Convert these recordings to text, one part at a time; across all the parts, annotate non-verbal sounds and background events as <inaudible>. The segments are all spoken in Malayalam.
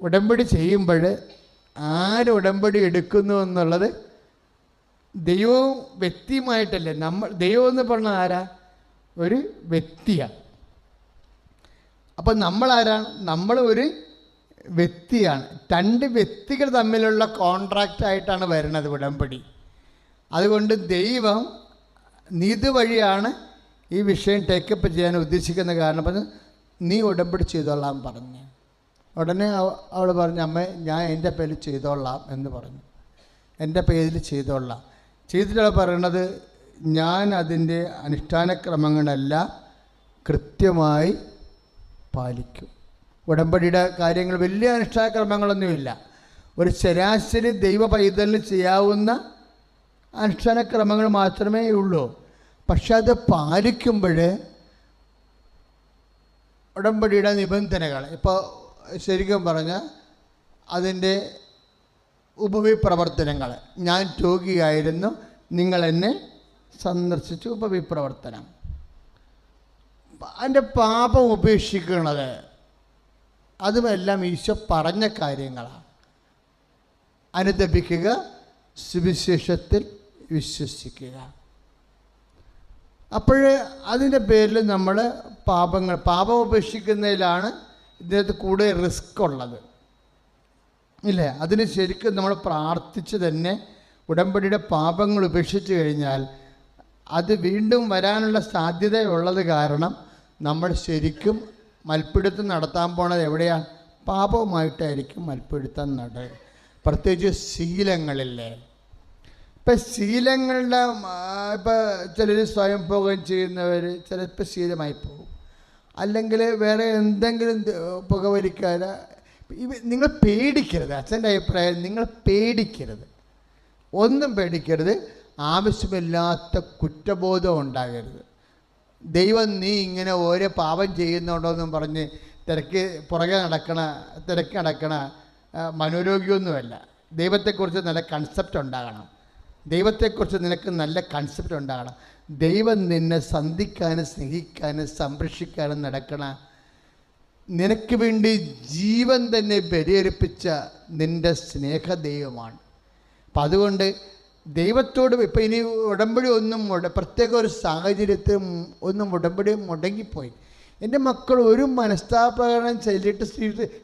ഉടമ്പടി ചെയ്യുമ്പോൾ ആര് ഉടമ്പടി എടുക്കുന്നു എന്നുള്ളത് ദൈവവും വ്യക്തിയുമായിട്ടല്ലേ? നമ്മൾ ദൈവം എന്ന് പറഞ്ഞാൽ ആരാ? ഒരു വ്യക്തിയാണ് അപ്പം നമ്മളാരാണ്? നമ്മൾ ഒരു വ്യക്തിയാണ്. രണ്ട് വ്യക്തികൾ തമ്മിലുള്ള കോൺട്രാക്റ്റ് ആയിട്ടാണ് വരുന്നത് ഉടമ്പടി. അതുകൊണ്ട് ദൈവം നീതു വഴിയാണ് ഈ വിഷയം ടേക്കപ്പ് ചെയ്യാൻ ഉദ്ദേശിക്കുന്ന കാരണം നീ ഉടമ്പടി ചെയ്തോളാം പറഞ്ഞു. ഉടനെ അവൾ പറഞ്ഞു അമ്മ ഞാൻ എന്റെ പേരിൽ ചെയ്തോളാം എന്ന് പറഞ്ഞു. എന്റെ പേരിൽ ചെയ്തോളാം. ചെയ്തിട്ടവൾ പറയണത് ഞാൻ അതിന്റെ അനുഷ്ഠാനക്രമങ്ങളെല്ലാം കൃത്യമായി പാലിക്കും. ഉടമ്പടിയുടെ കാര്യങ്ങൾ വലിയ അനുഷ്ഠാനക്രമങ്ങളൊന്നുമില്ല. ഒരു ശരാശരി ദൈവ പൈതലിന് ചെയ്യാവുന്ന അനുഷ്ഠാനക്രമങ്ങൾ മാത്രമേ ഉള്ളൂ. പക്ഷെ അത് പാലിക്കുമ്പോൾ ഉടമ്പടിയുടെ നിബന്ധനകൾ ഇപ്പോൾ ശരിക്കും പറഞ്ഞാൽ അതിന്റെ ഉപവിപ്രവർത്തനങ്ങൾ. ഞാൻ രോഗിയായിരുന്നു. നിങ്ങൾ എന്നെ സന്ദർശിച്ചു. ഉപവിപ്രവർത്തനം. അതിന്റെ പാപം ഉപേക്ഷിക്കുന്നത് അതുമെല്ലാം ഈശോ പറഞ്ഞ കാര്യങ്ങളാണ്. അനുദപിക്കുക സുവിശേഷത്തിൽ വിശ്വസിക്കുക. അപ്പോൾ അതിന്റെ പേരിൽ നമ്മൾ പാപങ്ങൾ പാപം ഉപേക്ഷിക്കുന്നതിലാണ് ഇതിനകത്ത് കൂടുതൽ റിസ്ക് ഉള്ളത്. ഇല്ലേ? അതിന് ശരിക്കും നമ്മൾ പ്രാർത്ഥിച്ച് തന്നെ ഉടമ്പടിയുടെ പാപങ്ങൾ ഉപേക്ഷിച്ച് കഴിഞ്ഞാൽ അത് വീണ്ടും വരാനുള്ള സാധ്യതയുള്ളത് കാരണം നമ്മൾ ശരിക്കും മൽപ്പിടുത്തം നടത്താൻ പോണത് എവിടെയാണ്? പാപവുമായിട്ടായിരിക്കും മൽപ്പിടുത്തം നട. പ്രത്യേകിച്ച് ശീലങ്ങളില്ലേ? ഇപ്പം ശീലങ്ങളുടെ ഇപ്പം ചിലർ സ്വയം പോകുകയും ചെയ്യുന്നവർ ചിലപ്പോൾ ശീലമായി പോകും. അല്ലെങ്കിൽ വേറെ എന്തെങ്കിലും ത- ഇവ നിങ്ങൾ പേടിക്കരുത്. അച്ഛന്റെ അഭിപ്രായം നിങ്ങൾ പേടിക്കരുത്. ഒന്നും പേടിക്കരുത്. ആവശ്യമില്ലാത്ത കുറ്റബോധം ഉണ്ടാകരുത്. ദൈവം നീ ഇങ്ങനെ ഓരോ പാപം ചെയ്യുന്നുണ്ടോയെന്നും പറഞ്ഞ് തിരക്ക് പുറകെ നടക്കണ തിരക്ക് നടക്കണ മനോരോഗ്യമൊന്നുമല്ല ദൈവത്തെക്കുറിച്ച് നല്ല കൺസെപ്റ്റ് ഉണ്ടാകണം. ദൈവത്തെക്കുറിച്ച് നിനക്ക് നല്ല കൺസെപ്റ്റ് ഉണ്ടാകണം. ദൈവം നിന്നെ സന്ധിക്കാനും സ്നേഹിക്കാനും സംരക്ഷിക്കാനും നടക്കണ നിനക്ക് വേണ്ടി ജീവൻ തന്നെ ബലിയർപ്പിച്ച നിന്റെ സ്നേഹ ദൈവമാണ് അപ്പം അതുകൊണ്ട് ദൈവത്തോട് ഇപ്പം ഇനി ഉടമ്പടി ഒന്നും പ്രത്യേക ഒരു സാഹചര്യത്തിൽ ഒന്നും ഉടമ്പടി മുടങ്ങിപ്പോയി. എന്റെ മക്കൾ ഒരു മനസ്താപ്രകടനം ചെയ്തിട്ട്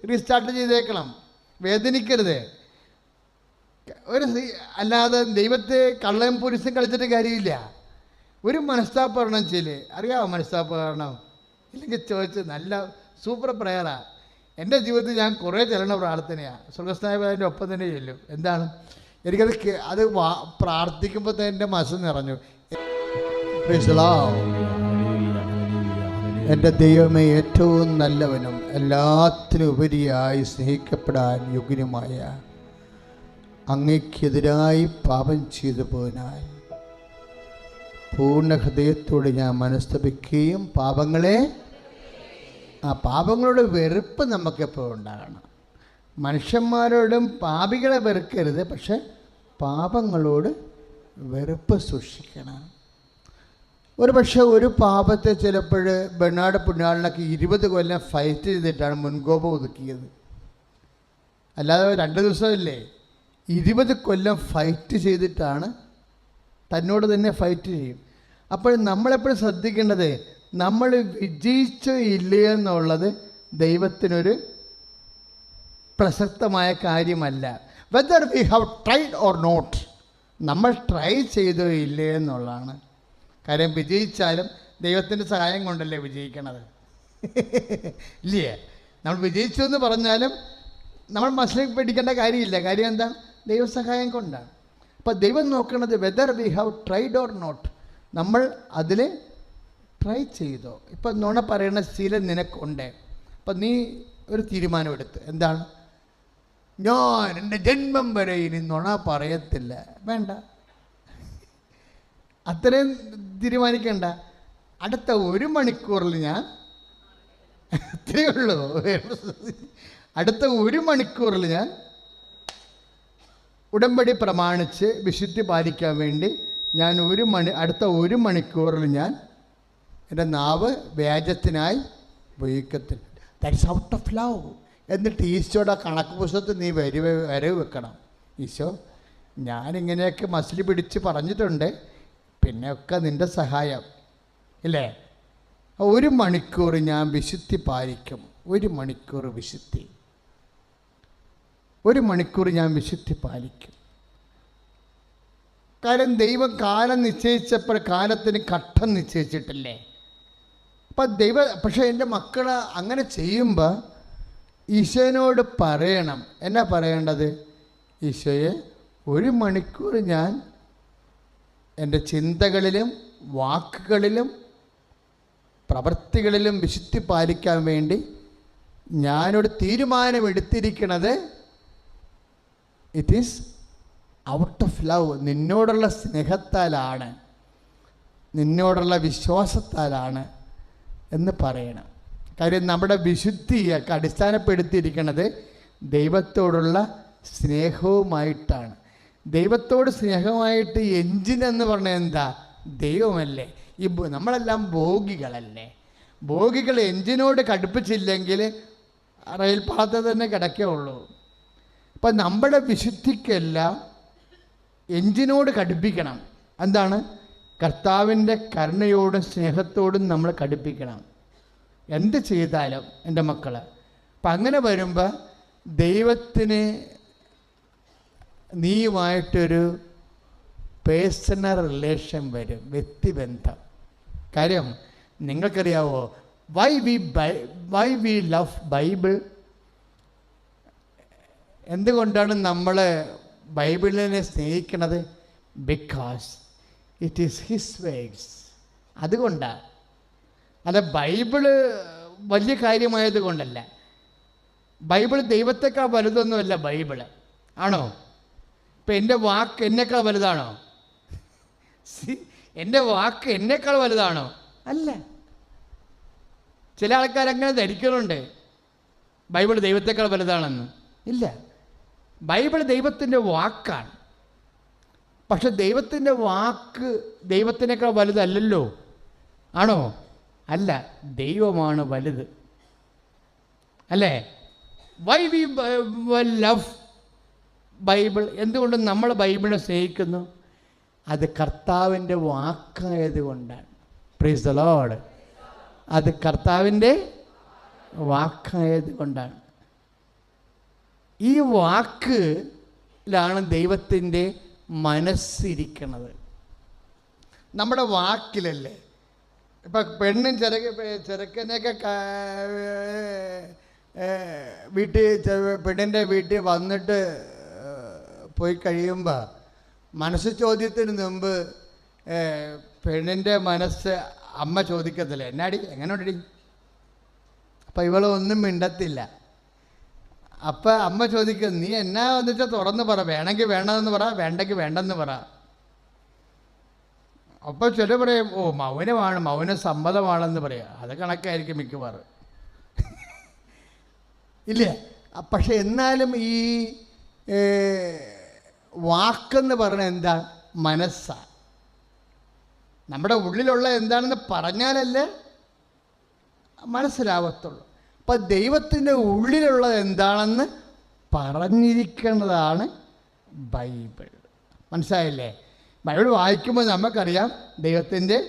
റീസ്റ്റാർട്ട് ചെയ്തേക്കണം. വേദനിക്കരുത്. ഒരു അല്ലാതെ ദൈവത്തെ കള്ളയും പോലീസും കളിച്ചിട്ട് കാര്യമില്ല. ഒരു മനസ്താപകരണം ചെയ്യൽ. അറിയാമോ മനസ്താപകരണം? ഇല്ലെങ്കിൽ ചോദിച്ച് നല്ല സൂപ്പർ പ്രയറാ എന്റെ ജീവിതത്തിൽ ഞാൻ കുറേ ചെല്ലണ പ്രാർത്ഥനയാണ് സ്വർഗസ്നായതിന്റെ ഒപ്പം തന്നെ ചെല്ലും. എന്താണ്? എനിക്കത് അത് പ്രാർത്ഥിക്കുമ്പോൾ തന്നെ എന്റെ മനസ്സ് നിറഞ്ഞു. എന്റെ ദൈവമേ ഏറ്റവും നല്ലവനും എല്ലാത്തിനും ഉപരിയായി സ്നേഹിക്കപ്പെടാൻ യോഗ്യനുമായ അങ്ങയ്ക്കെതിരായി പാപം ചെയ്തു പോയനായി പൂർണ ഹൃദയത്തോടെ ഞാൻ മനസ്തപിക്കുകയും പാപങ്ങളെ ആ പാപങ്ങളുടെ വെറുപ്പ് നമുക്കെപ്പോഴും ഉണ്ടാകണം. മനുഷ്യന്മാരോടും പാപികളെ വെറുക്കരുത് പക്ഷെ പാപങ്ങളോട് വെറുപ്പ് സൂക്ഷിക്കണം. ഒരു പക്ഷേ ഒരു പാപത്തെ ചിലപ്പോൾ ബെർണാഡ് പുണ്യാളിനൊക്കെ ഇരുപത് കൊല്ലം ഫൈറ്റ് ചെയ്തിട്ടാണ് മുൻകോപം ഒതുക്കിയത്. അല്ലാതെ രണ്ട് ദിവസമല്ലേ ഇരുപത് കൊല്ലം ഫൈറ്റ് ചെയ്തിട്ടാണ് തന്നോട് തന്നെ ഫൈറ്റ് ചെയ്യും. അപ്പോൾ നമ്മളെപ്പോഴും ശ്രദ്ധിക്കേണ്ടത് നമ്മൾ വിജയിച്ചോ ഇല്ലയോ എന്നുള്ളത് ദൈവത്തിനൊരു പ്രസക്തമായ കാര്യമല്ല. Whether we have tried or not നമ്മൾ ട്രൈ ചെയ്തോ ഇല്ലേ എന്നുള്ളതാണ്. കാര്യം വിജയിച്ചാലും ദൈവത്തിന്റെ സഹായം കൊണ്ടല്ലേ വിജയിക്കണത്? <laughs> ഇല്ലേ? നമ്മൾ വിജയിച്ചു എന്ന് പറഞ്ഞാലും നമ്മൾ മനസ്സിലേക്ക് പേടിക്കേണ്ട കാര്യമില്ല. കാര്യം എന്താ? ദൈവസഹായം കൊണ്ടാണ്. അപ്പോൾ ദൈവം നോക്കുന്നത് whether we have tried or not നമ്മൾ അതിൽ ട്രൈ ചെയ്തോ. ഇപ്പം നുണ പറയുന്ന ശീലം നിനക്കുണ്ട്. അപ്പം നീ ഒരു തീരുമാനമെടുത്ത് എന്താണ്? ഞാൻ എന്റെ ജന്മം വരെ ഇനി നുണ പറയത്തില്ല. വേണ്ട. അത്രയും തീരുമാനിക്കണ്ട. അടുത്ത ഒരു മണിക്കൂറിൽ ഞാൻ അത്രയേ ഉള്ളൂ. അടുത്ത ഒരു മണിക്കൂറിൽ ഞാൻ ഉടമ്പടി പ്രമാണിച്ച് വിശുദ്ധി പാലിക്കാൻ വേണ്ടി ഞാൻ ഒരു മണി അടുത്ത ഒരു മണിക്കൂറിൽ ഞാൻ എന്റെ നാവ് വ്യാജത്തിനായി ഉപയോഗിക്കത്തില്ല. ദാറ്റ്സ് ഔട്ട് ഓഫ് ലവ് എന്നിട്ട് ഈശോയുടെ കണക്ക് പുസ്തകത്തിൽ നീ വരവ് വരവ് വെക്കണം. ഈശോ ഞാനിങ്ങനെയൊക്കെ മസിൽ പിടിച്ച് പറഞ്ഞിട്ടുണ്ട്. പിന്നെയൊക്കെ നിന്റെ സഹായം. ഇല്ലേ? ഒരു മണിക്കൂർ ഞാൻ വിശുദ്ധി പാലിക്കും. ഒരു മണിക്കൂർ വിശുദ്ധി. ഒരു മണിക്കൂർ ഞാൻ വിശുദ്ധി പാലിക്കും. കാരണം ദൈവം കാലം നിശ്ചയിച്ചപ്പോൾ കാലത്തിന് ഘട്ടം നിശ്ചയിച്ചിട്ടില്ലേ? അപ്പം ദൈവ പക്ഷേ എന്റെ മക്കൾ അങ്ങനെ ചെയ്യുമ്പോൾ ഈശോനോട് പറയണം. എന്നാ പറയേണ്ടത്? ഈശോയെ ഒരു മണിക്കൂർ ഞാൻ എന്റെ ചിന്തകളിലും വാക്കുകളിലും പ്രവൃത്തികളിലും വിശുദ്ധി പാലിക്കാൻ വേണ്ടി ഞാനൊരു തീരുമാനമെടുത്തിരിക്കണത് it is out of love നിന്നോടുള്ള സ്നേഹത്താലാണ്. നിന്നോടുള്ള വിശ്വാസത്താലാണ് എന്ന് പറയണം. കാര്യം നമ്മുടെ വിശുദ്ധിയൊക്കെ അടിസ്ഥാനപ്പെടുത്തിയിരിക്കുന്നത് ദൈവത്തോടുള്ള സ്നേഹവുമായിട്ടാണ്. ദൈവത്തോട് സ്നേഹമായിട്ട് എഞ്ചിൻ എന്ന് പറഞ്ഞാൽ എന്താ? ദൈവമല്ലേ. ഈ നമ്മളെല്ലാം ഭോഗികളല്ലേ. ഭോഗികൾ എഞ്ചിനോട് കടുപ്പിച്ചില്ലെങ്കിൽ റെയിൽപാത തന്നെ കിടക്കുകയുള്ളൂ അപ്പം നമ്മുടെ വിശുദ്ധിക്കല്ല എഞ്ചിനോട് കടുപ്പിക്കണം? എന്താണ്? കർത്താവിന്റെ കരുണയോടും സ്നേഹത്തോടും നമ്മൾ കടുപ്പിക്കണം. എന്ത് ചെയ്താലും എന്റെ മക്കൾ അപ്പം അങ്ങനെ വരുമ്പോൾ ദൈവത്തിന് നീയുമായിട്ടൊരു പേഴ്സണൽ റിലേഷൻ വരും. വ്യക്തിബന്ധം കാര്യം നിങ്ങൾക്കറിയാവോ? Why we why we love Bible എന്തുകൊണ്ടാണ് നമ്മൾ ബൈബിളിനെ സ്നേഹിക്കണത് because it is his words അതുകൊണ്ടാണ് അല്ല ബൈബിൾ വലിയ കാര്യമായത് കൊണ്ടല്ല. ബൈബിൾ ദൈവത്തെക്കാൾ വലുതൊന്നുമല്ല ബൈബിൾ. ആണോ? ഇപ്പം എന്റെ വാക്ക് എന്നേക്കാൾ വലുതാണോ? എന്റെ വാക്ക് എന്നേക്കാൾ വലുതാണോ? അല്ല. ചില ആൾക്കാർ അങ്ങനെ ധരിക്കുന്നുണ്ട് ബൈബിൾ ദൈവത്തെക്കാൾ വലുതാണെന്ന്. ഇല്ല. ബൈബിൾ ദൈവത്തിന്റെ വാക്കാണ്. പക്ഷെ ദൈവത്തിന്റെ വാക്ക് ദൈവത്തിനേക്കാൾ വലുതല്ലല്ലോ? ആണോ? അല്ല ദൈവമാണ് വലുത്. അല്ലേ? വൈ വി ലവ് ബൈബിൾ എന്തുകൊണ്ട് നമ്മൾ ബൈബിളിനെ സ്നേഹിക്കുന്നു? അത് കർത്താവിന്റെ വാക്കായത് കൊണ്ടാണ് പ്രീസ് ദ ലോഡ് അത് കർത്താവിന്റെ വാക്കായത് കൊണ്ടാണ് ഈ വാക്കിലാണ് ദൈവത്തിന്റെ മനസ്സിരിക്കണത്. നമ്മുടെ വാക്കിലല്ലേ? ഇപ്പം പെണ്ണും ചെറുക്ക ചെറുക്കനെയൊക്കെ വീട്ടിൽ പെണ്ണിന്റെ വീട്ടിൽ വന്നിട്ട് പോയി കഴിയുമ്പോൾ മനസ്സ് ചോദ്യത്തിന് മുമ്പ് പെണ്ണിന്റെ മനസ്സ് അമ്മ ചോദിക്കത്തില്ല എന്നാടി എങ്ങനെ ഉണ്ടടി അപ്പം ഇവളൊന്നും മിണ്ടത്തില്ല. അപ്പം അമ്മ ചോദിക്കും നീ എന്നാ വന്നിട്ട് തുറന്ന് പറ? വേണമെങ്കിൽ വേണമെന്ന് പറ വേണ്ടെങ്കിൽ വേണ്ടെന്ന് പറ. അപ്പോൾ ചില പറയും ഓ മൗനമാണ് മൗന സമ്മതമാണെന്ന് പറയാം. അത് കണക്കായിരിക്കും മിക്കവാറും. ഇല്ല. പക്ഷെ എന്നാലും ഈ വാക്കെന്ന് പറഞ്ഞ എന്താ? മനസ്സാണ് നമ്മുടെ ഉള്ളിലുള്ള എന്താണെന്ന് പറഞ്ഞാലല്ലേ മനസ്സിലാവത്തുള്ളൂ. അപ്പം ദൈവത്തിന്റെ ഉള്ളിലുള്ളത് എന്താണെന്ന് പറഞ്ഞിരിക്കേണ്ടതാണ് ബൈബിൾ. മനസ്സിലായില്ലേ? ബൈബിൾ വായിക്കുമ്പോൾ നമുക്കറിയാം ദൈവത്തിന്റെ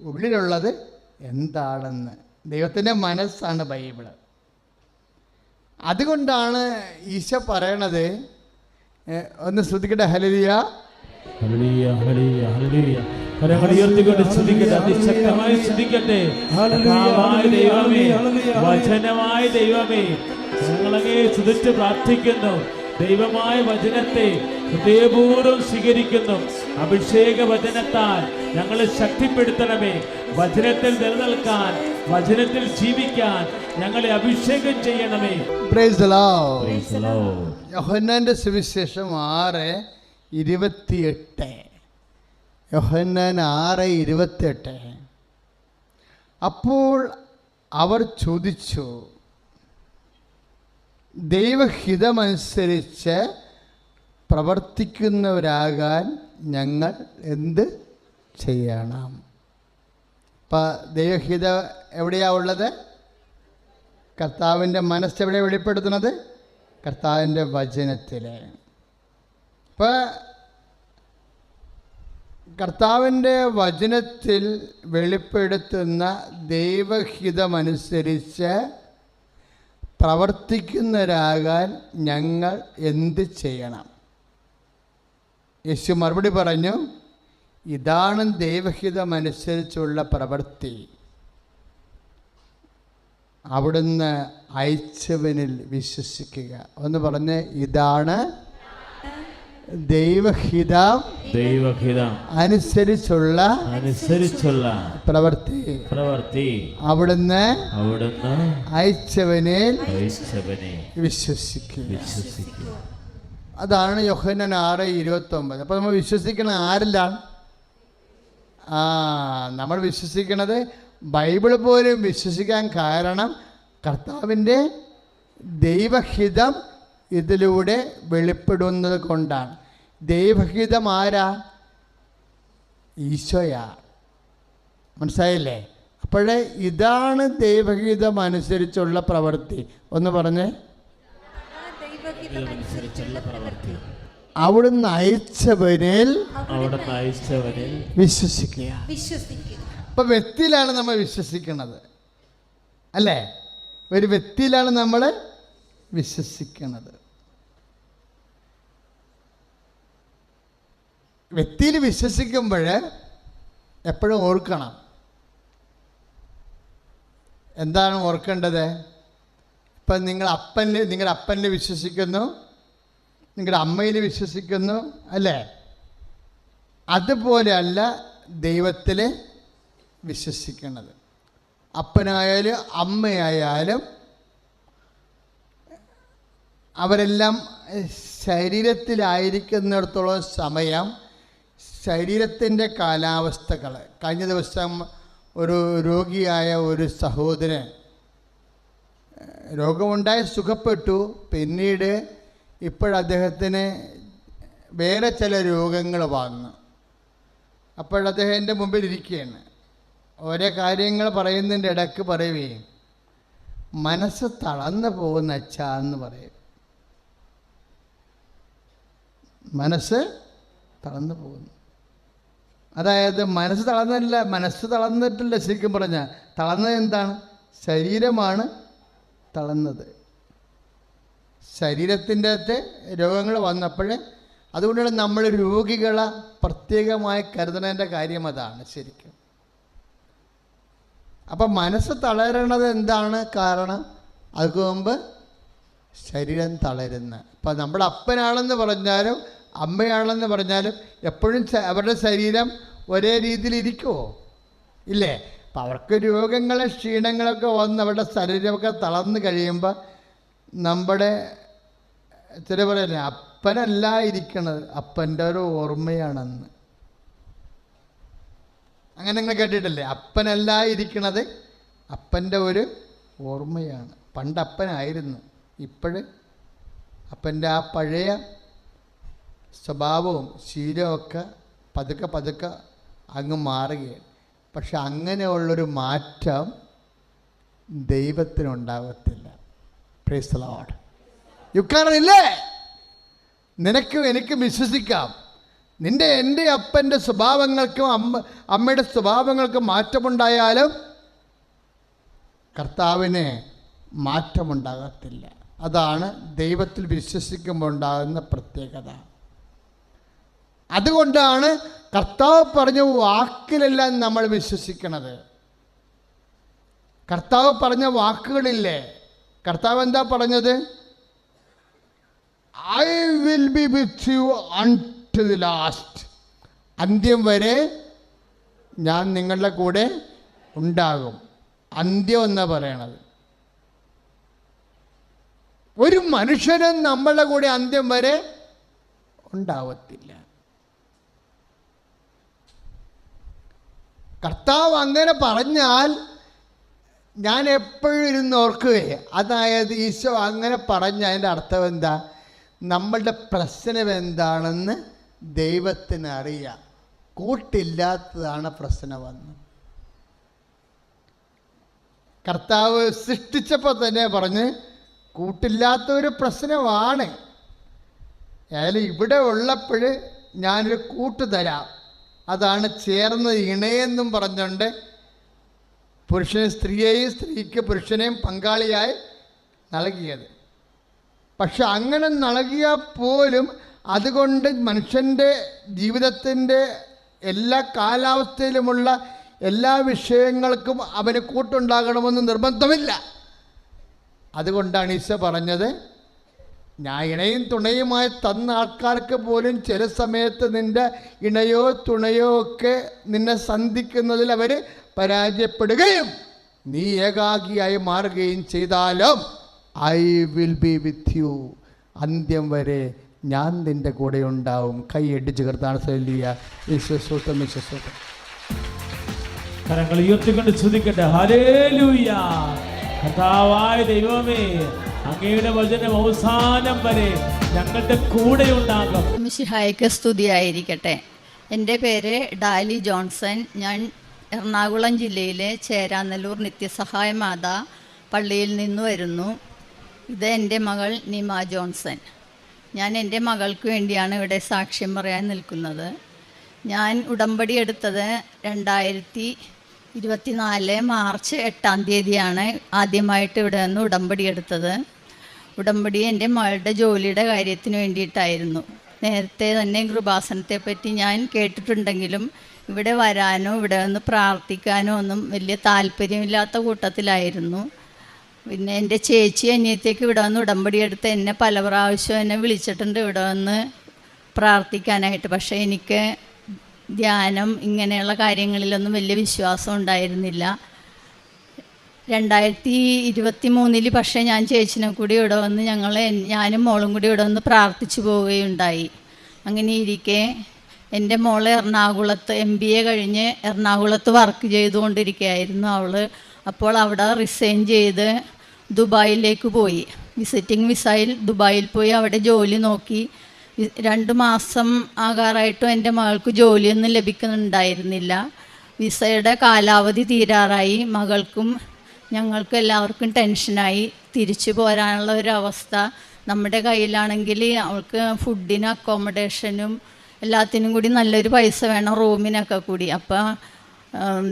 ഉള്ളിലുള്ളത് എന്താണെന്ന്. ദൈവത്തിന്റെ മനസ്സാണ് ബൈബിൾ. അതുകൊണ്ടാണ് ഈശോ പറയണത് ഒന്ന് ശ്രദ്ധിക്കട്ടെ ഹലിയ ഹല്ലേലൂയ, ഹല്ലേലൂയ, ഹല്ലേലൂയ. കരങ്ങൾ ഉയർത്തിക്കൊണ്ട് സ്തുതിക്കട്ടെ അതിശക്തമായി ദൈവമേ വചനമായ ദൈവമേ ഞങ്ങളങ്ങേ സ്തുതിച്ച് പ്രാർത്ഥിക്കുന്നു. ദൈവമായ വചനത്തെ ഹൃദയപൂർവം സ്വീകരിക്കുന്നു. അഭിഷേക വചനത്താൽ ഞങ്ങളെ ശക്തിപ്പെടുത്തണമേ. വചനത്തിൽ നിലനിൽക്കാൻ വചനത്തിൽ ജീവിക്കാൻ ഞങ്ങളെ അഭിഷേകം ചെയ്യണമേ. യഹന്നാന്റെ സുവിശേഷം ആറ് ഇരുപത്തിയെട്ട്. യോഹന്നാൻ ആറ് ഇരുപത്തെട്ട് അപ്പോൾ അവർ ചോദിച്ചു ദൈവഹിതമനുസരിച്ച് പ്രവർത്തിക്കുന്നവരാകാൻ ഞങ്ങൾ എന്ത് ചെയ്യണം? ഇപ്പം ദൈവഹിത എവിടെയാണ് ഉള്ളത്? കർത്താവിന്റെ മനസ്സെവിടെ വെളിപ്പെടുത്തുന്നത്? കർത്താവിന്റെ വചനത്തിൽ ഇപ്പോൾ കർത്താവിന്റെ വചനത്തിൽ വെളിപ്പെടുത്തുന്ന ദൈവഹിതമനുസരിച്ച് പ്രവർത്തിക്കുന്നവരാകാൻ ഞങ്ങൾ എന്ത് ചെയ്യണം? യേശു മറുപടി പറഞ്ഞു ഇതാണ് ദൈവഹിതമനുസരിച്ചുള്ള പ്രവൃത്തി. അവിടുന്ന് അയച്ചവനിൽ വിശ്വസിക്കുക. എന്ന് പറഞ്ഞ് ഇതാണ് ദൈവഹിതം ദൈവഹിതം അനുസരിച്ചുള്ള അനുസരിച്ചുള്ള പ്രവൃത്തി പ്രവൃത്തി അവിടുന്ന് അവിടുന്ന് അയച്ചവനെ അയച്ചവനെ വിശ്വസിക്കുക വിശ്വസിക്കുക അതാണ് യോഹനൻ ആറ് ഇരുപത്തി ഒമ്പത് അപ്പൊ നമ്മൾ വിശ്വസിക്കണ ആരിലാണ് ആ നമ്മൾ വിശ്വസിക്കണത് ബൈബിൾ പോലും വിശ്വസിക്കാൻ കാരണം കർത്താവിന്റെ ദൈവഹിതം ഇതിലൂടെ വെളിപ്പെടുന്നത് കൊണ്ടാണ്. ദൈവഹിതമാരാ ഈശോയാ. മനസ്സിലായില്ലേ? അപ്പോഴേ ഇതാണ് ദൈവഹിതം അനുസരിച്ചുള്ള പ്രവൃത്തി. ഒന്ന് പറഞ്ഞേ. അവിടുന്ന് അയച്ചവനിൽ അവിടുന്ന് അയച്ചവനിൽ വിശ്വസിക്കുക. വിശ്വസിക്കുക. അപ്പൊ വ്യക്തിയിലാണ് നമ്മൾ വിശ്വസിക്കുന്നത്. അല്ലേ? ഒരു വ്യക്തിയിലാണ് നമ്മൾ വിശ്വസിക്കുന്നത്. വ്യക്തിയിൽ വിശ്വസിക്കുമ്പോൾ എപ്പോഴും ഓർക്കണം. എന്താണ് ഓർക്കേണ്ടത്? ഇപ്പം നിങ്ങൾ അപ്പനിൽ നിങ്ങളുടെ അപ്പനിൽ വിശ്വസിക്കുന്നു. നിങ്ങളുടെ അമ്മയിൽ വിശ്വസിക്കുന്നു അല്ലേ? അതുപോലെയല്ല ദൈവത്തിൽ വിശ്വസിക്കുന്നത് അപ്പനായാലും അമ്മയായാലും അവരെല്ലാം ശരീരത്തിലായിരിക്കുന്നിടത്തോളം സമയം ശരീരത്തിന്റെ കാലാവസ്ഥകൾ. കഴിഞ്ഞ ദിവസം ഒരു രോഗിയായ ഒരു സഹോദരൻ രോഗമുണ്ടായി സുഖപ്പെട്ടു. പിന്നീട് ഇപ്പോഴദ്ദേഹത്തിന് വേറെ ചില രോഗങ്ങൾ വന്നു. അപ്പോഴദ്ദേഹം എന്റെ മുമ്പിൽ ഇരിക്കുകയാണ്. ഓരോ കാര്യങ്ങൾ പറയുന്നതിന്റെ ഇടയ്ക്ക് പറയുകയും മനസ്സ് തളർന്നു പോകുന്ന അച്ഛ എന്ന് പറയും മനസ്സ് തളർന്നു പോകുന്നു. അതായത് മനസ്സ് തളർന്നില്ല മനസ്സ് തളർന്നിട്ടില്ല. ശരിക്കും പറഞ്ഞാൽ തളർന്നത് എന്താണ്? ശരീരമാണ് തളർന്നത്. ശരീരത്തിന്റെ അകത്ത് രോഗങ്ങൾ വന്നപ്പോൾ അതുകൊണ്ടാണ് നമ്മൾ രോഗികളെ പ്രത്യേകമായി കരുതണേന്റെ കാര്യം അതാണ് ശരിക്കും. അപ്പം മനസ്സ് തളരണത് എന്താണ് കാരണം? അതിന് മുമ്പ് ശരീരം തളരുന്ന. അപ്പം നമ്മുടെ അപ്പനാണെന്ന് പറഞ്ഞാലും അമ്മയാണെന്ന് പറഞ്ഞാലും എപ്പോഴും അവരുടെ ശരീരം ഒരേ രീതിയിൽ ഇരിക്കുമോ ഇല്ലേ? അപ്പം അവർക്ക് രോഗങ്ങളും ക്ഷീണങ്ങളൊക്കെ വന്ന് അവരുടെ ശരീരമൊക്കെ തളർന്നു കഴിയുമ്പോൾ നമ്മുടെ ചില പറയുന്നത് അപ്പനല്ല ഇരിക്കണത്. അപ്പന്റെ ഒരു ഓർമ്മയാണെന്ന്. അങ്ങനെ നിങ്ങൾ കേട്ടിട്ടില്ലേ? അപ്പനല്ല ഇരിക്കണത് അപ്പന്റെ ഒരു ഓർമ്മയാണ്. പണ്ട് അപ്പനായിരുന്നു. ഇപ്പോഴ് അപ്പന്റെ ആ പഴയ സ്വഭാവവും ശീലമൊക്കെ പതുക്കെ പതുക്കെ അങ്ങ് മാറുകയാണ്. പക്ഷെ അങ്ങനെയുള്ളൊരു മാറ്റം ദൈവത്തിനുണ്ടാകത്തില്ല പ്രൈസ് ലോഡ് യുക്കാറില്ലേ നിനക്കും എനിക്കും വിശ്വസിക്കാം. നിന്റെ എന്റെ അപ്പന്റെ സ്വഭാവങ്ങൾക്കും അമ്മ അമ്മയുടെ സ്വഭാവങ്ങൾക്കും മാറ്റമുണ്ടായാലും കർത്താവിന് മാറ്റമുണ്ടാകത്തില്ല. അതാണ് ദൈവത്തിൽ വിശ്വസിക്കുമ്പോൾ ഉണ്ടാകുന്ന പ്രത്യേകത. അതുകൊണ്ടാണ് കർത്താവ് പറഞ്ഞ വാക്കിലെല്ലാം നമ്മൾ വിശ്വസിക്കണത്. കർത്താവ് പറഞ്ഞ വാക്കുകളില്ലേ? കർത്താവ് എന്താ പറഞ്ഞത്? I will be with you on the last അന്ത്യം വരെ ഞാൻ നിങ്ങളുടെ കൂടെ ഉണ്ടാകും. അന്ത്യം എന്നാ പറയണത്? ഒരു മനുഷ്യനും നമ്മളുടെ കൂടെ അന്ത്യം വരെ ഉണ്ടാവത്തില്ല. കർത്താവ് അങ്ങനെ പറഞ്ഞാൽ ഞാൻ എപ്പോഴും ഇരുന്ന് ഓർക്കുകയെ. അതായത് ഈശോ അങ്ങനെ പറഞ്ഞ അതിന്റെ അർത്ഥം എന്താ? നമ്മളുടെ പ്രശ്നം എന്താണെന്ന് ദൈവത്തിന് അറിയാം. കൂട്ടില്ലാത്തതാണ് പ്രശ്നം വന്ന് കർത്താവ് സൃഷ്ടിച്ചപ്പോൾ തന്നെ പറഞ്ഞ് കൂട്ടില്ലാത്ത ഒരു പ്രശ്നമാണ്. അയാൾ ഇവിടെ ഉള്ളപ്പോൾ ഞാനൊരു കൂട്ട് തരാം. അതാണ് ചേർന്ന് ഇണയെന്നും പറഞ്ഞുകൊണ്ട് പുരുഷന് സ്ത്രീയെയും സ്ത്രീക്ക് പുരുഷനെയും പങ്കാളിയായി നൽകിയത്. പക്ഷെ അങ്ങനെ നൽകിയാൽ പോലും അതുകൊണ്ട് മനുഷ്യന്റെ ജീവിതത്തിന്റെ എല്ലാ കാലാവസ്ഥയിലുമുള്ള എല്ലാ വിഷയങ്ങൾക്കും അവന് കൂട്ടുണ്ടാകണമെന്ന് നിർബന്ധമില്ല. അതുകൊണ്ടാണ് ഈശോ പറഞ്ഞത് ഞാൻ ഇണയും തുണയുമായി തന്ന ആൾക്കാർക്ക് പോലും ചില സമയത്ത് നിന്റെ ഇണയോ തുണയോ ഒക്കെ നിന്നെ സന്ധിക്കുന്നതിൽ അവർ പരാജയപ്പെടുകയും നീ ഏകാഗിയായി മാറുകയും ചെയ്താലും I will be with you അന്ത്യം വരെ ഞാൻ നിന്റെ കൂടെ ഉണ്ടാവും. കൈ ഇടിച്ച് കർത്താൻ സല്ലിയ. വിശ്വസ്വത്തം വിശ്വസ്വത്തം കരങ്ങൾ ഉയർത്തിക്കൊണ്ട് ശ്രദ്ധിക്കട്ടെ ഹലേലൂയ കർത്താവായ ദൈവമേ അങ്ങയുടെ വചനം അവസാനം വരെ ഞങ്ങളുടെ കൂടെ ഉണ്ടാകും മിശിഹായ്ക്ക് സ്തുതിയായിരിക്കട്ടെ. എന്റെ പേര് ഡാലി ജോൺസൺ. ഞാൻ എറണാകുളം ജില്ലയിലെ ചേരാനല്ലൂർ നിത്യസഹായ മാതാ പള്ളിയിൽ നിന്ന് വരുന്നു. ഇത് എന്റെ മകൾ നിമ ജോൺസൺ. ഞാൻ എന്റെ മകൾക്ക് വേണ്ടിയാണ് ഇവിടെ സാക്ഷ്യം പറയാൻ നിൽക്കുന്നത്. ഞാൻ ഉടമ്പടി എടുത്തത് രണ്ടായിരത്തി ഇരുപത്തിനാല് മാർച്ച് എട്ടാം തീയതിയാണ് ആദ്യമായിട്ട് ഇവിടെ നിന്ന് ഉടമ്പടി എടുത്തത്. ഉടമ്പടി എന്റെ മകളുടെ ജോലിയുടെ കാര്യത്തിന് വേണ്ടിയിട്ടായിരുന്നു. നേരത്തെ തന്നെ കൃപാസനത്തെ പറ്റി ഞാൻ കേട്ടിട്ടുണ്ടെങ്കിലും ഇവിടെ വരാനോ ഇവിടെ ഒന്ന് പ്രാർത്ഥിക്കാനോ ഒന്നും വലിയ താല്പര്യമില്ലാത്ത കൂട്ടത്തിലായിരുന്നു. പിന്നെ എന്റെ ചേച്ചി അനിയത്തേക്ക് ഇവിടെ വന്ന് ഉടമ്പടി എടുത്ത് എന്നെ പല പ്രാവശ്യം എന്നെ വിളിച്ചിട്ടുണ്ട് ഇവിടെ വന്ന് പ്രാർത്ഥിക്കാനായിട്ട്. പക്ഷേ എനിക്ക് ധ്യാനം ഇങ്ങനെയുള്ള കാര്യങ്ങളിലൊന്നും വലിയ വിശ്വാസം ഉണ്ടായിരുന്നില്ല. രണ്ടായിരത്തി ഇരുപത്തി മൂന്നിൽ പക്ഷേ ഞാൻ ചേച്ചിനെ കൂടി ഇവിടെ വന്ന് ഞങ്ങൾ ഞാനും മോളും കൂടി ഇവിടെ വന്ന് പ്രാർത്ഥിച്ചു പോവുകയുണ്ടായി. അങ്ങനെ ഇരിക്കെ എന്റെ മോൾ എറണാകുളത്ത് എം ബി എ കഴിഞ്ഞ് എറണാകുളത്ത് വർക്ക് ചെയ്തുകൊണ്ടിരിക്കുകയായിരുന്നു അവൾ അപ്പോൾ അവിടെ റിസൈൻ ചെയ്ത് ദുബായിലേക്ക് പോയി. വിസിറ്റിംഗ് വിസയിൽ ദുബായിൽ പോയി അവിടെ ജോലി നോക്കി. രണ്ട് മാസം ആകാറായിട്ടും എന്റെ മകൾക്ക് ജോലിയൊന്നും ലഭിക്കുന്നുണ്ടായിരുന്നില്ല. വിസയുടെ കാലാവധി തീരാറായി. മകൾക്കും ഞങ്ങൾക്കും എല്ലാവർക്കും ടെൻഷനായി. തിരിച്ചു പോരാനുള്ള ഒരു അവസ്ഥ. നമ്മുടെ കയ്യിലാണെങ്കിൽ അവൾക്ക് ഫുഡിന് അക്കോമഡേഷനും എല്ലാത്തിനും കൂടി നല്ലൊരു പൈസ വേണം റൂമിനൊക്കെ കൂടി. അപ്പോൾ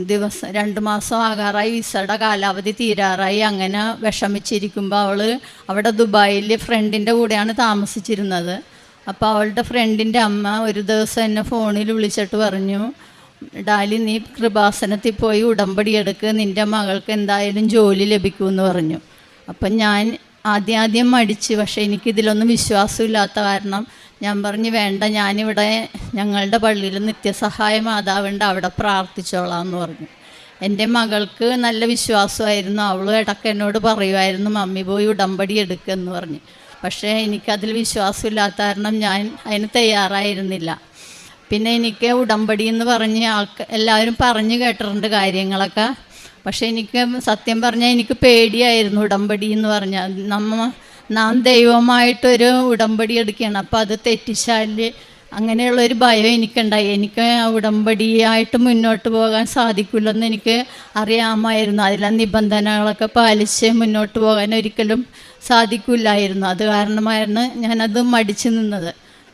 ദിവസം രണ്ട് മാസം ആകാറായി. വിസയുടെ കാലാവധി തീരാറായി. അങ്ങനെ വിഷമിച്ചിരിക്കുമ്പോൾ അവൾ അവിടെ ദുബായിൽ ഫ്രണ്ടിന്റെ കൂടെയാണ് താമസിച്ചിരുന്നത്. അപ്പോൾ അവളുടെ ഫ്രണ്ടിന്റെ അമ്മ ഒരു ദിവസം എന്നെ ഫോണിൽ വിളിച്ചിട്ട് പറഞ്ഞു ഡാലി നീ കൃപാസനത്തിൽ പോയി ഉടമ്പടി എടുക്ക് നിന്റെ മകൾക്ക് എന്തായാലും ജോലി ലഭിക്കുമെന്ന് പറഞ്ഞു. അപ്പം ഞാൻ ആദ്യം ആദ്യം മടിച്ച് പക്ഷേ എനിക്കിതിലൊന്നും വിശ്വാസമില്ലാത്ത കാരണം ഞാൻ പറഞ്ഞു വേണ്ട ഞാനിവിടെ ഞങ്ങളുടെ പള്ളിയിൽ നിത്യസഹായ മാതാവുണ്ട് അവിടെ പ്രാർത്ഥിച്ചോളാം എന്ന് പറഞ്ഞു. എന്റെ മകൾക്ക് നല്ല വിശ്വാസമായിരുന്നു അവൾ ഇടയ്ക്ക് എന്നോട് പറയുമായിരുന്നു മമ്മി പോയി ഉടമ്പടി എടുക്കുക എന്ന് പറഞ്ഞു. പക്ഷേ എനിക്കതിൽ വിശ്വാസമില്ലാത്ത കാരണം ഞാൻ അതിന് തയ്യാറായിരുന്നില്ല. പിന്നെ എനിക്ക് ഉടമ്പടി എന്ന് പറഞ്ഞ് ആൾക്ക് എല്ലാവരും പറഞ്ഞു കേട്ടിട്ടുണ്ട് കാര്യങ്ങളൊക്കെ. പക്ഷേ എനിക്ക് സത്യം പറഞ്ഞാൽ എനിക്ക് പേടിയായിരുന്നു ഉടമ്പടി എന്ന് പറഞ്ഞാൽ. നമ്മ നാം ദൈവമായിട്ടൊരു ഉടമ്പടി എടുക്കുകയാണ്. അപ്പോൾ അത് തെറ്റിച്ചാൽ അങ്ങനെയുള്ളൊരു ഭയം എനിക്കുണ്ടായി. എനിക്ക് ഉടമ്പടിയായിട്ട് മുന്നോട്ട് പോകാൻ സാധിക്കില്ലെന്ന് എനിക്ക് അറിയാമായിരുന്നു. അതിലെ നിബന്ധനകളൊക്കെ പാലിച്ച് മുന്നോട്ട് പോകാൻ ഒരിക്കലും സാധിക്കില്ലായിരുന്നു. അത് കാരണമായിരുന്നു ഞാനത് മടിച്ചു നിന്നത്.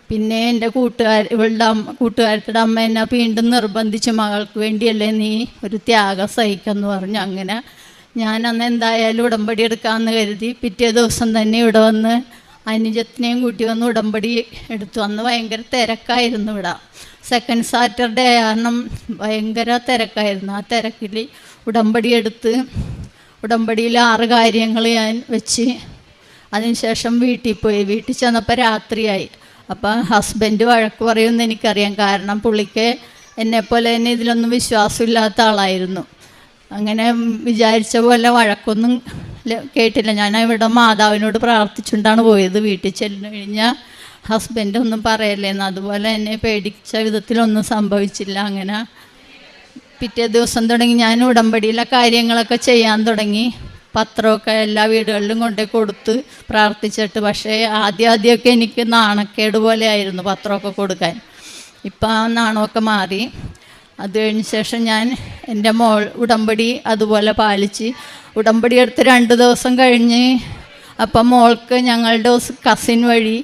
പിന്നെ എന്റെ കൂട്ടുകാർ ഇവളുടെ അമ്മ കൂട്ടുകാരുടെ അമ്മ എന്നെ വീണ്ടും നിർബന്ധിച്ച് മകൾക്ക് വേണ്ടിയല്ലേ നീ ഒരു ത്യാഗം സഹിക്കെന്ന് പറഞ്ഞു. അങ്ങനെ ഞാൻ അന്ന് എന്തായാലും ഉടമ്പടി എടുക്കാമെന്ന് കരുതി പിറ്റേ ദിവസം തന്നെ ഇവിടെ വന്ന് അനുജത്തിനെയും കൂട്ടി വന്ന് ഉടമ്പടി എടുത്തു. അന്ന് ഭയങ്കര തിരക്കായിരുന്നു ഇവിടെ. സെക്കൻഡ് സാറ്റർഡേ കാരണം ഭയങ്കര തിരക്കായിരുന്നു. ആ തിരക്കിൽ ഉടമ്പടി എടുത്ത് ഉടമ്പടിയിൽ ആറ് കാര്യങ്ങൾ ഞാൻ വെച്ച് അതിനുശേഷം വീട്ടിൽ പോയി. വീട്ടിൽ ചെന്നപ്പോൾ രാത്രിയായി. അപ്പം ഹസ്ബൻഡ് വഴക്ക് പറയുമെന്ന് എനിക്കറിയാം. കാരണം പുള്ളിക്ക് എന്നെപ്പോലെ തന്നെ ഇതിലൊന്നും വിശ്വാസമില്ലാത്ത ആളായിരുന്നു. അങ്ങനെ വിചാരിച്ച പോലെ വഴക്കൊന്നും കേട്ടില്ല. ഞാൻ ഇവിടെ മാതാവിനോട് പ്രാർത്ഥിച്ചുകൊണ്ടാണ് പോയത്. വീട്ടിൽ ചെല്ലു കഴിഞ്ഞാൽ ഹസ്ബൻഡ് ഒന്നും പറയല്ലേന്ന്. അതുപോലെ എന്നെ പേടിച്ച വിധത്തിലൊന്നും സംഭവിച്ചില്ല. അങ്ങനെ പിറ്റേ ദിവസം തുടങ്ങി ഞാൻ ഉടമ്പടിയിലെ കാര്യങ്ങളൊക്കെ ചെയ്യാൻ തുടങ്ങി. പത്രമൊക്കെ എല്ലാ വീടുകളിലും കൊണ്ടേ കൊടുത്ത് പ്രാർത്ഥിച്ചിട്ട്. പക്ഷേ ആദ്യം ആദ്യമൊക്കെ എനിക്ക് നാണക്കേട് പോലെ ആയിരുന്നു പത്രമൊക്കെ കൊടുക്കാൻ. ഇപ്പം ആ നാണമൊക്കെ മാറി. അത് കഴിഞ്ഞ ശേഷം ഞാൻ എന്റെ മോൾ ഉടമ്പടി അതുപോലെ പാലിച്ച് ഉടമ്പടി എടുത്ത് രണ്ട് ദിവസം കഴിഞ്ഞ് അപ്പം മോൾക്ക് ഞങ്ങളുടെ കസിൻ വഴി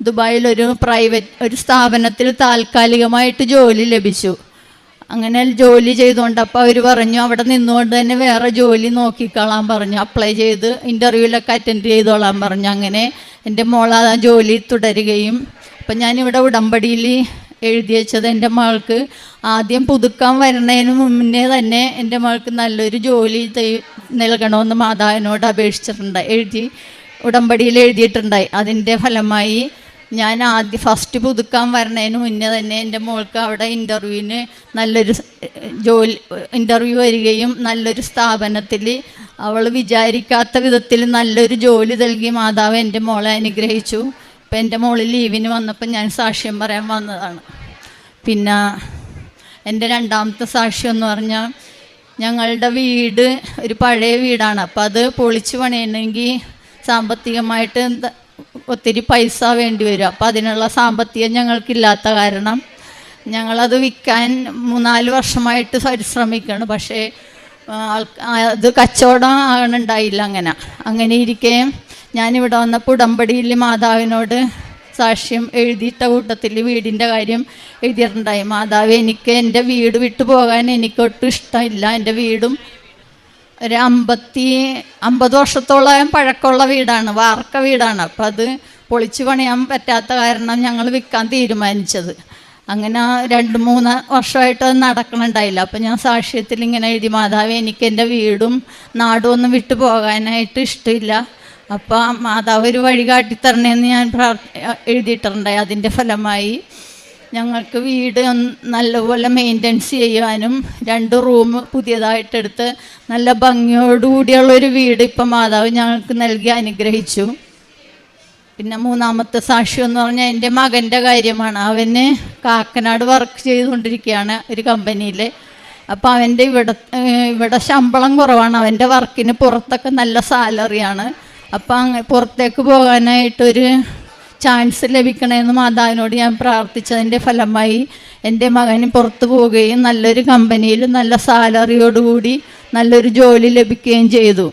ദുബായിലൊരു പ്രൈവറ്റ് ഒരു സ്ഥാപനത്തിൽ താൽക്കാലികമായിട്ട് ജോലി ലഭിച്ചു. അങ്ങനെ ജോലി ചെയ്തുകൊണ്ട് അപ്പം അവർ പറഞ്ഞു അവിടെ നിന്നുകൊണ്ട് തന്നെ വേറെ ജോലി നോക്കിക്കോളാൻ പറഞ്ഞു. അപ്ലൈ ചെയ്ത് ഇന്റർവ്യൂവിലൊക്കെ അറ്റൻഡ് ചെയ്തോളാൻ പറഞ്ഞു. അങ്ങനെ എന്റെ മോൾ ആ ജോലി തുടരുകയും. അപ്പം ഞാനിവിടെ ഉടമ്പടിയിൽ എഴുതി വെച്ചത് എന്റെ മകൾക്ക് ആദ്യം പുതുക്കാൻ വരുന്നതിന് മുന്നേ തന്നെ എന്റെ മകൾക്ക് നല്ലൊരു ജോലി നൽകണമെന്ന് മാതാവിനോട് അപേക്ഷിച്ചിട്ടുണ്ട്. എഴുതി ഉടമ്പടിയിൽ എഴുതിയിട്ടുണ്ടായി. അതിന്റെ ഫലമായി ഞാൻ ആദ്യം ഫസ്റ്റ് പുതുക്കാൻ വരണതിന് മുന്നേ തന്നെ എന്റെ മോൾക്ക് അവിടെ ഇന്റർവ്യൂവിന് നല്ലൊരു ജോലി ഇന്റർവ്യൂ വരികയും നല്ലൊരു സ്ഥാപനത്തിൽ അവൾ വിചാരിക്കാത്ത വിധത്തിൽ നല്ലൊരു ജോലി നൽകി മാതാവ് എന്റെ മോളെ അനുഗ്രഹിച്ചു. ഇപ്പം എന്റെ മോൾ ലീവിന് വന്നപ്പോൾ ഞാൻ സാക്ഷ്യം പറയാൻ വന്നതാണ്. പിന്നെ എന്റെ രണ്ടാമത്തെ സാക്ഷ്യം എന്ന് പറഞ്ഞാൽ ഞങ്ങളുടെ വീട് ഒരു പഴയ വീടാണ്. അപ്പം അത് പൊളിച്ചു പണിയണമെങ്കിൽ സാമ്പത്തികമായിട്ട് ഒത്തിരി പൈസ വേണ്ടി വരും. അപ്പം അതിനുള്ള സാമ്പത്തികം ഞങ്ങൾക്കില്ലാത്ത കാരണം ഞങ്ങളത് വിൽക്കാൻ മൂന്നാൽ വർഷമായിട്ട് പരിശ്രമിക്കണം. പക്ഷേ അത് കച്ചവടം ആകണുണ്ടായില്ല അങ്ങനെ. അങ്ങനെ ഇരിക്കെ ഞാനിവിടെ വന്നപ്പോൾ ഉടമ്പടിയിൽ മാതാവിനോട് സാക്ഷ്യം എഴുതിയിട്ട കൂട്ടത്തിൽ വീടിന്റെ കാര്യം എഴുതിയിട്ടുണ്ടായി. മാതാവ് എനിക്ക് എന്റെ വീട് വിട്ടു പോകാൻ എനിക്കൊട്ടും ഇഷ്ടമില്ല. എന്റെ വീടും ഒരു അമ്പത്തി അമ്പത് വർഷത്തോളം പഴക്കമുള്ള വീടാണ് വാർക്ക വീടാണ്. അപ്പം അത് പൊളിച്ചു പണിയാൻ പറ്റാത്ത കാരണം ഞങ്ങൾ വിൽക്കാൻ തീരുമാനിച്ചത്. അങ്ങനെ രണ്ട് മൂന്ന് വർഷമായിട്ട് അത് നടക്കണുണ്ടായില്ല. അപ്പം ഞാൻ സാക്ഷ്യത്തിൽ ഇങ്ങനെ എഴുതി മാതാവ് എനിക്ക് എന്റെ വീടും നാടും ഒന്നും വിട്ടു പോകാനായിട്ട് ഇഷ്ടമില്ല. അപ്പം മാതാവ് ഒരു വഴി കാട്ടിത്തരണേന്ന് ഞാൻ പ്രാർത്ഥ എഴുതിയിട്ടുണ്ടായി അതിന്റെ ഫലമായി ഞങ്ങൾക്ക് വീട് നല്ലപോലെ മെയിന്റെനൻസ് ചെയ്യുവാനും രണ്ട് റൂം പുതിയതായിട്ടെടുത്ത് നല്ല ഭംഗിയോടുകൂടിയുള്ളൊരു വീട് ഇപ്പം മാതാവ് ഞങ്ങൾക്ക് നൽകി അനുഗ്രഹിച്ചു. പിന്നെ മൂന്നാമത്തെ സാക്ഷ്യം എന്ന് പറഞ്ഞാൽ എന്റെ മകന്റെ കാര്യമാണ്. അവന് കാക്കനാട് വർക്ക് ചെയ്തുകൊണ്ടിരിക്കുകയാണ് ഒരു കമ്പനിയിൽ അപ്പോൾ അവന്റെ ഇവിടെ ഇവിടെ ശമ്പളം കുറവാണ്. അവന്റെ വർക്കിന് പുറത്തൊക്കെ നല്ല സാലറിയാണ് അപ്പം പുറത്തേക്ക് പോകാനായിട്ടൊരു ചാൻസ് ലഭിക്കണമെന്ന് മാതാവിനോട് ഞാൻ പ്രാർത്ഥിച്ചതിന്റെ ഫലമായി എന്റെ മകന് പുറത്തു പോവുകയും നല്ലൊരു കമ്പനിയിൽ നല്ല സാലറിയോടുകൂടി നല്ലൊരു ജോലി ലഭിക്കുകയും ചെയ്തു.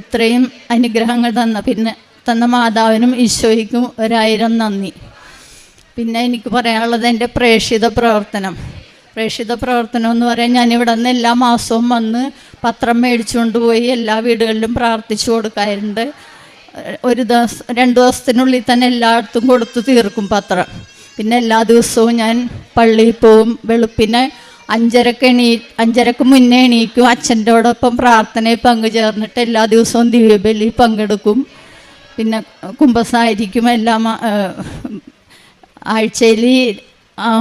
ഇത്രയും അനുഗ്രഹങ്ങൾ തന്ന പിന്നെ തന്ന മാതാവിനും ഈശോയ്ക്കും ഒരായിരം നന്ദി. പിന്നെ എനിക്ക് പറയാനുള്ളത് എന്റെ പ്രേക്ഷിത പ്രവർത്തനം. പ്രേക്ഷിത പ്രവർത്തനം എന്ന് പറയാൻ ഞാനിവിടെ നിന്ന് എല്ലാ മാസവും വന്ന് പത്രം മേടിച്ചുകൊണ്ട് പോയി എല്ലാ വീടുകളിലും പ്രാർത്ഥിച്ചു കൊടുക്കാറുണ്ട്. ഒരു ദിവസം രണ്ട് ദിവസത്തിനുള്ളിൽ തന്നെ എല്ലായിടത്തും കൊടുത്തു തീർക്കും പത്രം. പിന്നെ എല്ലാ ദിവസവും ഞാൻ പള്ളിയിൽ പോവും വെളുപ്പിനെ അഞ്ചരക്ക് എണീ അഞ്ചരക്ക് മുന്നേ എണീക്കും അച്ഛന്റെയോടൊപ്പം പ്രാർത്ഥനയിൽ പങ്കുചേർന്നിട്ട് എല്ലാ ദിവസവും ദിവ്യബലി പങ്കെടുക്കും. പിന്നെ കുംഭസായിരിക്കും എല്ലാം ആഴ്ചയിൽ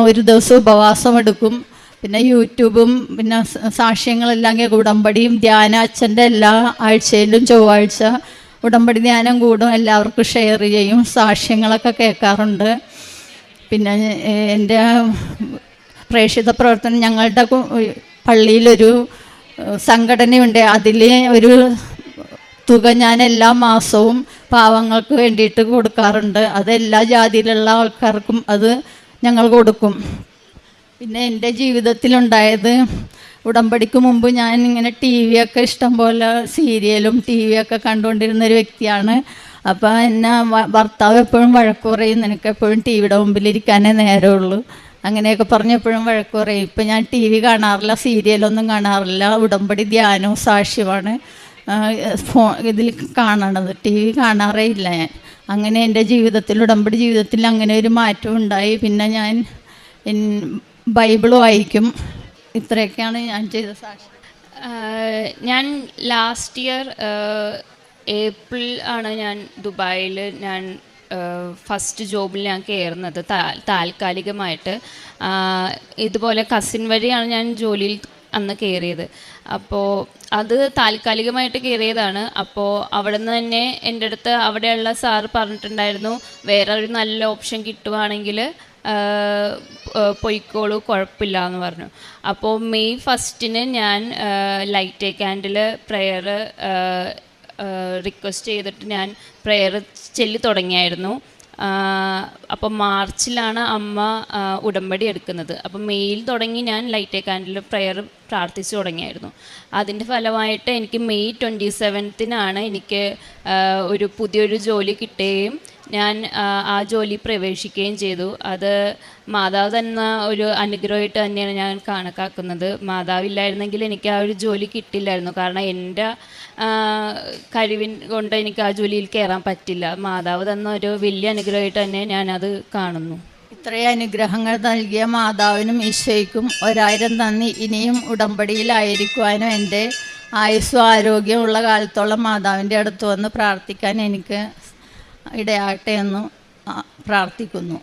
ഒരു ദിവസം ഉപവാസം എടുക്കും. പിന്നെ യൂട്യൂബും പിന്നെ സാക്ഷ്യങ്ങളെല്ലാം കൂടമ്പടിയും ധ്യാന അച്ഛന്റെ എല്ലാ ആഴ്ചയിലും ചൊവ്വാഴ്ച ഉടമ്പടി ധ്യാനം കൂടും എല്ലാവർക്കും ഷെയർ ചെയ്യും സാക്ഷ്യങ്ങളൊക്കെ കേൾക്കാറുണ്ട്. പിന്നെ എന്റെ പ്രേക്ഷിത പ്രവർത്തനം ഞങ്ങളുടെ പള്ളിയിലൊരു സംഘടനയുണ്ട്. അതിൽ ഒരു തുക ഞാൻ എല്ലാ മാസവും പാവങ്ങൾക്ക് വേണ്ടിയിട്ട് കൊടുക്കാറുണ്ട്. അത് എല്ലാ ജാതിയിലുള്ള ആൾക്കാർക്കും അത് ഞങ്ങൾ കൊടുക്കും. പിന്നെ എന്റെ ജീവിതത്തിലുണ്ടായത് ഉടമ്പടിക്ക് മുമ്പ് ഞാൻ ഇങ്ങനെ ടി വി ഒക്കെ ഇഷ്ടം പോലെ സീരിയലും ടി വി ഒക്കെ കണ്ടുകൊണ്ടിരുന്ന ഒരു വ്യക്തിയാണ്. അപ്പോൾ എന്നെ ഭർത്താവ് എപ്പോഴും വഴക്കു പറയും നിനക്ക് എപ്പോഴും ടി വിയുടെ മുമ്പിലിരിക്കാനേ നേരമുള്ളൂ. അങ്ങനെയൊക്കെ പറഞ്ഞ് എപ്പോഴും വഴക്ക് പറയും. ഇപ്പം ഞാൻ ടി വി കാണാറില്ല സീരിയലൊന്നും കാണാറില്ല ഉടമ്പടി ധ്യാനവും സാക്ഷ്യമാണ് ഫോ ഇതിൽ കാണണത്. ടി വി കാണാറേ ഇല്ല ഞാൻ. അങ്ങനെ എന്റെ ജീവിതത്തിൽ ഉടമ്പടി ജീവിതത്തിൽ അങ്ങനെ ഒരു മാറ്റം ഉണ്ടായി. പിന്നെ ഞാൻ ബൈബിൾ വായിക്കും ഇത്രയൊക്കെയാണ് ഞാൻ ചെയ്ത സാക്ഷി ഞാൻ ലാസ്റ്റ് ഇയർ ഏപ്രിൽ ആണ് ഞാൻ ദുബായിൽ ഞാൻ ഫസ്റ്റ് ജോബിൽ ഞാൻ കയറുന്നത് താൽക്കാലികമായിട്ട്. ഇതുപോലെ കസിൻ വഴിയാണ് ഞാൻ ജോലിയിൽ അന്ന് കയറിയത്. അപ്പോൾ അത് താൽക്കാലികമായിട്ട് കയറിയതാണ്. അപ്പോൾ അവിടെ നിന്ന് തന്നെ എന്റെ അടുത്ത് അവിടെയുള്ള സാറ് പറഞ്ഞിട്ടുണ്ടായിരുന്നു വേറെ ഒരു നല്ല ഓപ്ഷൻ കിട്ടുവാണെങ്കിൽ പൊയ്ക്കോളൂ കുഴപ്പമില്ല എന്ന് പറഞ്ഞു. അപ്പോൾ മെയ് ഫസ്റ്റിന് ഞാൻ light a candle prayer request ചെയ്തിട്ട് ഞാൻ പ്രെയർ ചെല്ലി തുടങ്ങിയായിരുന്നു. അപ്പോൾ മാർച്ചിലാണ് അമ്മ ഉടമ്പടി എടുക്കുന്നത്. അപ്പോൾ മെയ്യിൽ തുടങ്ങി ഞാൻ ലൈറ്റ് കാൻഡിൽ പ്രെയർ പ്രാർത്ഥിച്ചു തുടങ്ങിയായിരുന്നു. അതിന്റെ ഫലമായിട്ട് എനിക്ക് മെയ് ട്വന്റി സെവൻത്തിനാണ് എനിക്ക് ഒരു പുതിയൊരു ജോലി കിട്ടുകയും ഞാൻ ആ, ജോലി പ്രവേശിക്കുകയും ചെയ്തു. അത് മാതാവ് തന്ന ഒരു അനുഗ്രഹമായിട്ട് തന്നെയാണ് ഞാൻ കണക്കാക്കുന്നത്. മാതാവില്ലായിരുന്നെങ്കിൽ എനിക്ക് ആ ഒരു ജോലി കിട്ടില്ലായിരുന്നു. കാരണം എന്റെ കഴിവിൻ കൊണ്ട് എനിക്ക് ആ ജോലിയിൽ കയറാൻ പറ്റില്ല. മാതാവ് തന്ന ഒരു വലിയ അനുഗ്രഹമായിട്ട് തന്നെ അത് കാണുന്നു. ഇത്രയും അനുഗ്രഹങ്ങൾ നൽകിയ മാതാവിനും ഈശോയ്ക്കും ഒരായിരം നന്ദി. ഇനിയും ഉടമ്പടിയിലായിരിക്കുവാനും എന്റെ ആയുസ്സും ആരോഗ്യമുള്ള കാലത്തോളം മാതാവിന്റെ അടുത്ത് വന്ന് പ്രാർത്ഥിക്കാൻ എനിക്ക് ഇടയാകട്ടെ എന്ന് പ്രാർത്ഥിക്കുന്നു.